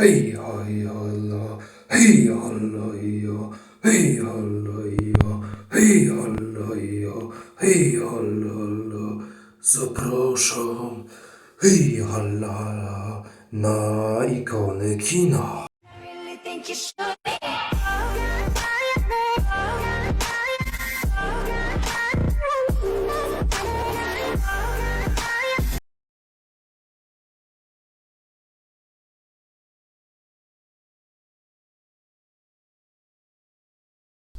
Hej, hoj, hola, hej, hola, jo, hej, hola, jo, hej, hola, jo, hej, hola, hola. Zapraszam, hej, hola, na ikony kina. really think you should be.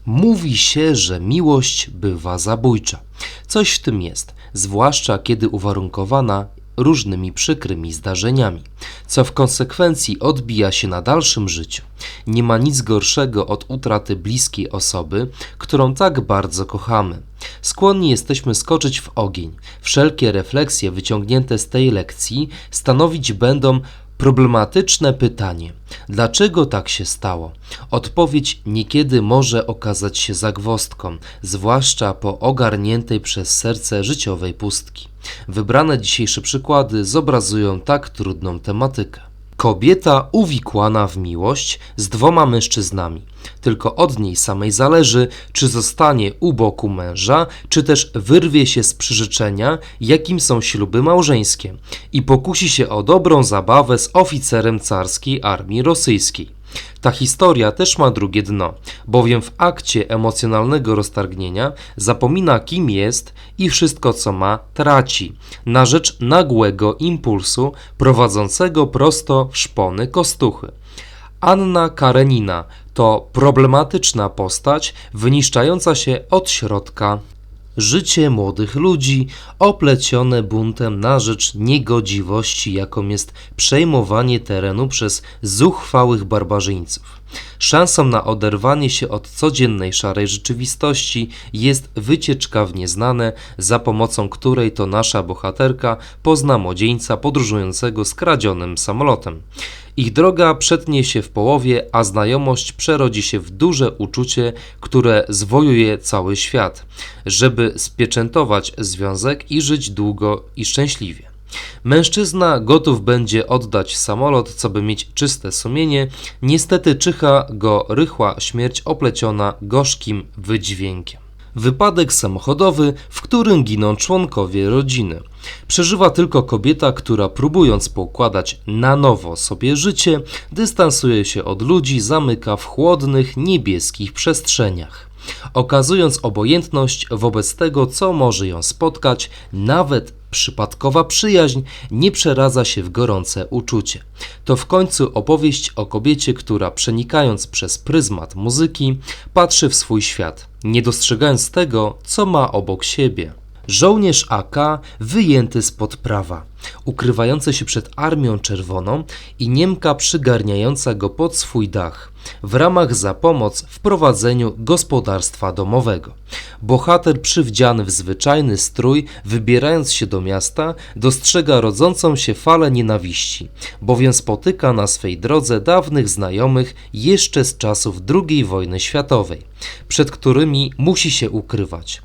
Mówi się, że miłość bywa zabójcza. Coś w tym jest, zwłaszcza kiedy uwarunkowana różnymi przykrymi zdarzeniami, co w konsekwencji odbija się na dalszym życiu. Nie ma nic gorszego od utraty bliskiej osoby, którą tak bardzo kochamy. Skłonni jesteśmy skoczyć w ogień. Wszelkie refleksje wyciągnięte z tej lekcji stanowić będą Problematyczne pytanie: dlaczego tak się stało? Odpowiedź niekiedy może okazać się zagwozdką, zwłaszcza po ogarniętej przez serce życiowej pustki. Wybrane dzisiejsze przykłady zobrazują tak trudną tematykę. Kobieta uwikłana w miłość z dwoma mężczyznami. Tylko od niej samej zależy, czy zostanie u boku męża, czy też wyrwie się z przyrzeczenia, jakim są śluby małżeńskie, i pokusi się o dobrą zabawę z oficerem carskiej armii rosyjskiej. Ta historia też ma drugie dno, bowiem w akcie emocjonalnego roztargnienia zapomina kim jest i wszystko co ma traci, na rzecz nagłego impulsu prowadzącego prosto w szpony kostuchy. Anna Karenina to problematyczna postać wyniszczająca się od środka. Życie młodych ludzi oplecione buntem na rzecz niegodziwości, jaką jest przejmowanie terenu przez zuchwałych barbarzyńców. Szansą na oderwanie się od codziennej szarej rzeczywistości jest wycieczka w nieznane, za pomocą której to nasza bohaterka pozna młodzieńca podróżującego skradzionym samolotem. Ich droga przetnie się w połowie, a znajomość przerodzi się w duże uczucie, które zwojuje cały świat, żeby spieczętować związek i żyć długo i szczęśliwie. Mężczyzna gotów będzie oddać samolot, co by mieć czyste sumienie. Niestety czyha go rychła śmierć opleciona gorzkim wydźwiękiem. Wypadek samochodowy, w którym giną członkowie rodziny. Przeżywa tylko kobieta, która próbując poukładać na nowo sobie życie, dystansuje się od ludzi, zamyka w chłodnych, niebieskich przestrzeniach. Okazując obojętność wobec tego, co może ją spotkać, nawet przypadkowa przyjaźń nie przeradza się w gorące uczucie. To w końcu opowieść o kobiecie, która przenikając przez pryzmat muzyki, patrzy w swój świat, nie dostrzegając tego, co ma obok siebie. Żołnierz AK wyjęty spod prawa, ukrywający się przed Armią Czerwoną i Niemka przygarniająca go pod swój dach w ramach za pomoc w prowadzeniu gospodarstwa domowego. Bohater przywdziany w zwyczajny strój, wybierając się do miasta, dostrzega rodzącą się falę nienawiści, bowiem spotyka na swej drodze dawnych znajomych jeszcze z czasów II wojny światowej, przed którymi musi się ukrywać.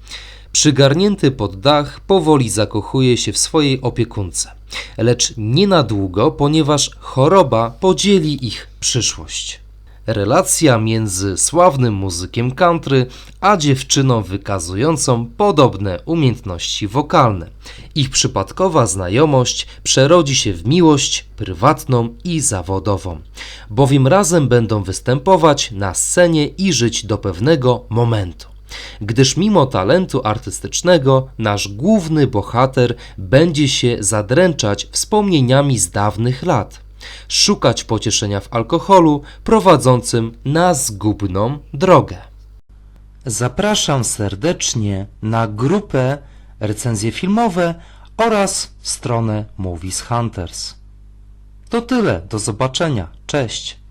Przygarnięty pod dach, powoli zakochuje się w swojej opiekunce, lecz nie na długo, ponieważ choroba podzieli ich przyszłość. Relacja między sławnym muzykiem country a dziewczyną wykazującą podobne umiejętności wokalne. Ich przypadkowa znajomość przerodzi się w miłość prywatną i zawodową, bowiem razem będą występować na scenie i żyć do pewnego momentu gdyż mimo talentu artystycznego nasz główny bohater będzie się zadręczać wspomnieniami z dawnych lat, szukać pocieszenia w alkoholu prowadzącym na zgubną drogę. Zapraszam serdecznie na grupę recenzje filmowe oraz stronę Movies Hunters. To tyle, do zobaczenia, cześć.